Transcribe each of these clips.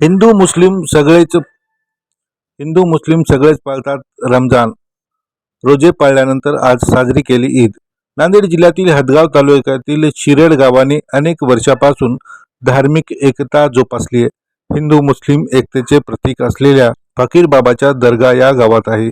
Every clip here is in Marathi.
हिंदू मुस्लिम सगळेच हिंदू मुस्लिम सगळेच पाळतात रमजान. रोजे पाळल्यानंतर आज साजरी केली ईद. नांदेड जिल्ह्यातील हदगाव तालुक्यातील शिरेड गावाने अनेक वर्षापासून धार्मिक एकता जोपासली आहे. हिंदू मुस्लिम एकतेचे प्रतीक असलेल्या फकीर बाबाच्या दर्गा या गावात आहे.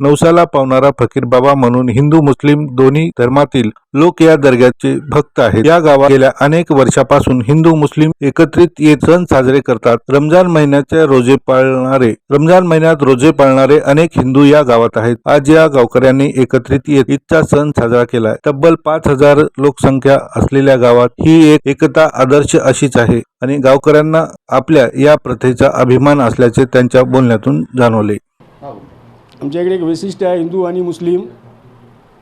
नवसाला पावणारा फकीर बाबा म्हणून हिंदू मुस्लिम दोन्ही धर्मातील लोक या दर्ग्याचे भक्त आहेत. या गावात गेल्या अनेक वर्षापासून हिंदू मुस्लिम एकत्रित येत सण साजरे करतात. रमजान महिन्याचे रोजे पाळणारे रमजान महिन्यात रोजे पाळणारे अनेक हिंदू या गावात आहेत. आज या गावकऱ्यांनी एकत्रित येत ईदचा सण साजरा केलाय. तब्बल पाच हजार लोकसंख्या असलेल्या गावात ही एक एकता आदर्श अशीच आहे आणि गावकऱ्यांना आपल्या या प्रथेचा अभिमान असल्याचे त्यांच्या बोलण्यातून जाणवले. आमच्या इकडे एक वैशिष्ट्य आहे हिंदू आणि मुस्लिम.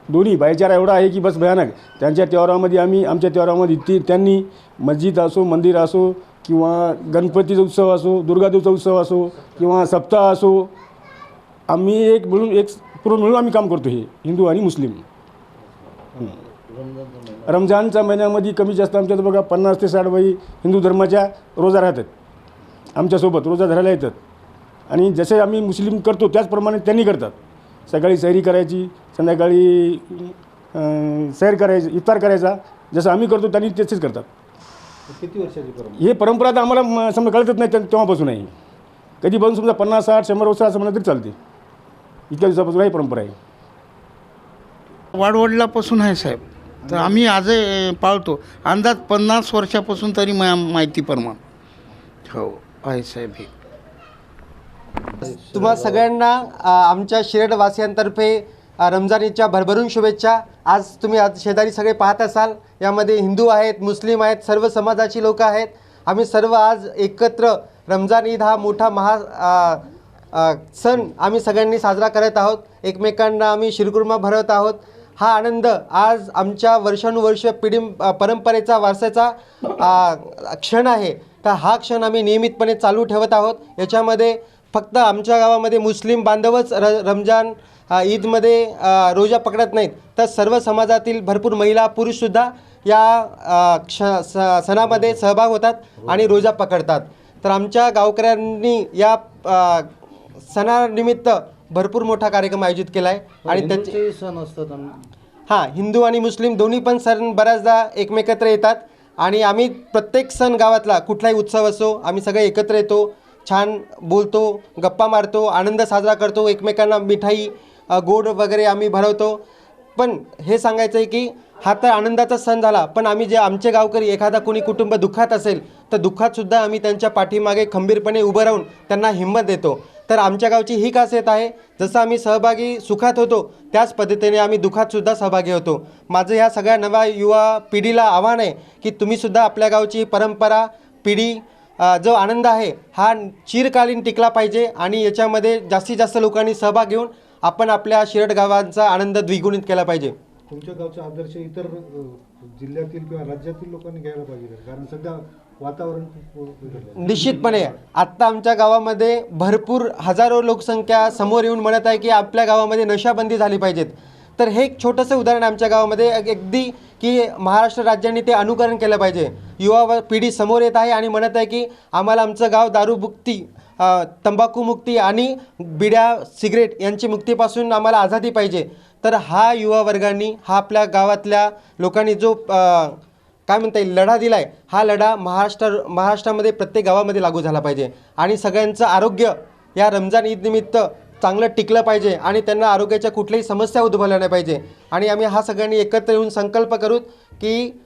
दोन्ही भाईचारा एवढा आहे की बस भयानक. त्यांच्या त्योहारामध्ये आम्ही आमच्या त्योहारामध्ये ती त्यांनी मस्जिद असो मंदिर असो किंवा गणपतीचा उत्सव असो दुर्गादेवचा उत्सव असो किंवा सप्ताह असो आम्ही एक मिळून एक पूर्ण मिळून आम्ही काम करतो हे हिंदू आणि मुस्लिम. रमजानच्या महिन्यामध्ये कमी जास्त आमच्यात बघा पन्नास ते साठ बाई हिंदू धर्माच्या रोजा राहतात. आमच्यासोबत रोजा धरायला येतात. आणि जसे आम्ही मुस्लिम करतो त्याचप्रमाणे त्यांनी करतात. सकाळी सैरी करायची संध्याकाळी सैर करायची इफ्तार करायचा. जसं आम्ही करतो त्यांनी तसेच करतात. किती वर्षाची परंपरा? हे परंपरा तर आम्हाला समजा कळतच नाही त्या- तेव्हापासून आहे कधी पण समजा पन्नास साठ शंभर वर्ष असं म्हणलं तरी चालते. इतक्या दिवसापासून ही परंपरा आहे. वाडवडिलापासून आहे साहेब. तर आम्ही आजही पाळतो. अंदाज पन्नास वर्षापासून तरी मा माहिती प्रमाण. हो आहे साहेब हे. तुम्हा सगळ्यांना आमच्या शिरडवासियांतर्फे रमजानीच्या भरभरून शुभेच्छा. आज तुम्ही आज शेजारी सगळे पाहत असाल यामध्ये हिंदू आहेत मुस्लिम आहेत सर्व समाजाची लोक आहेत. आम्ही सर्व आज एकत्र रमजान ईद हा मोठा महा सण आम्ही सगळ्यांनी साजरा करत आहोत. एकमेकांना आम्ही शिरकुर्मा भरवत आहोत. हा आनंद आज आमच्या वर्षानुवर्ष पिढी परंपरेचा वारसाचा क्षण आहे. तर हा क्षण आम्ही नियमितपणे चालू ठेवत आहोत. याच्यामध्ये फक्त आमच्या गावामध्ये मुस्लिम बांधवच र रमजान ईदमध्ये रोजा पकडत नाहीत. तर सर्व समाजातील भरपूर महिला पुरुषसुद्धा या क्ष स सणामध्ये सहभाग होतात आणि रोजा पकडतात. तर आमच्या गावकऱ्यांनी या सणानिमित्त भरपूर मोठा कार्यक्रम आयोजित केला आहे आणि त्याचे सण असतात हां हिंदू आणि मुस्लिम दोन्ही पण सण बऱ्याचदा एकमेकत्र येतात. आणि आम्ही प्रत्येक सण गावातला कुठलाही उत्सव असो आम्ही सगळे एकत्र येतो. छान बोलतो गप्पा मारतो आनंद साजरा करतो एकमेकांना मिठाई गोड वगैरे आम्ही भरवतो. पण हे सांगायचं आहे की हा तर आनंदाचा सण झाला पण आम्ही जे आमचे गावकरी एखादा कोणी कुटुंब दुःखात असेल तर दुःखातसुद्धा आम्ही त्यांच्या पाठीमागे खंबीरपणे उभं राहून त्यांना हिंमत देतो. तर आमच्या गावची ही खासियत आहे जसं आम्ही सहभागी सुखात होतो त्याच पद्धतीने आम्ही दुःखातसुद्धा सहभागी होतो. माझं ह्या सगळ्या नव्या युवा पिढीला आव्हान आहे की तुम्हीसुद्धा आपल्या गावची परंपरा पिढी जो आनंद आहे हा चिरकालीन टिकला पाहिजे आणि याच्यामध्ये जास्तीत जास्त लोकांनी सहभाग घेऊन आपण आपल्या शिरड गावांचा आनंद द्विगुणित केला पाहिजे. तुमच्या गावचा आदर्श इतर जिल्ह्यातील किंवा राज्यातील लोकांनी घ्यायला पाहिजे कारण सध्या वातावरण. निश्चितपणे. आत्ता आमच्या गावामध्ये भरपूर हजारो लोकसंख्या समोर येऊन म्हणत आहे की आपल्या गावामध्ये नशाबंदी झाली पाहिजेत. तर हे एक छोटंसं उदाहरण आहे आमच्या गावामध्ये अगदी की महाराष्ट्र राज्याने ते अनुकरण केलं पाहिजे. युवा व पिढी समोर येत आहे आणि म्हणत आहे की आम्हाला आमचं गाव दारूमुक्ती तंबाखू तंबाखूमुक्ती आणि बिड्या सिगरेट यांची मुक्तीपासून आम्हाला आझादी पाहिजे. तर हा युवा वर्गांनी हा आपल्या गावातल्या लोकांनी जो काय म्हणता येईल लढा दिला आहे हा लढा महाराष्ट्र महाराष्ट्रामध्ये प्रत्येक गावामध्ये लागू झाला पाहिजे. आणि सगळ्यांचं आरोग्य या रमजान ईदनिमित्त चांगलं टिकलं पाहिजे आणि त्यांना आरोग्याच्या कुठल्याही समस्या उद्भवल्या नाही पाहिजे. आणि आम्ही हा सगळ्यांनी एकत्र येऊन संकल्प करू की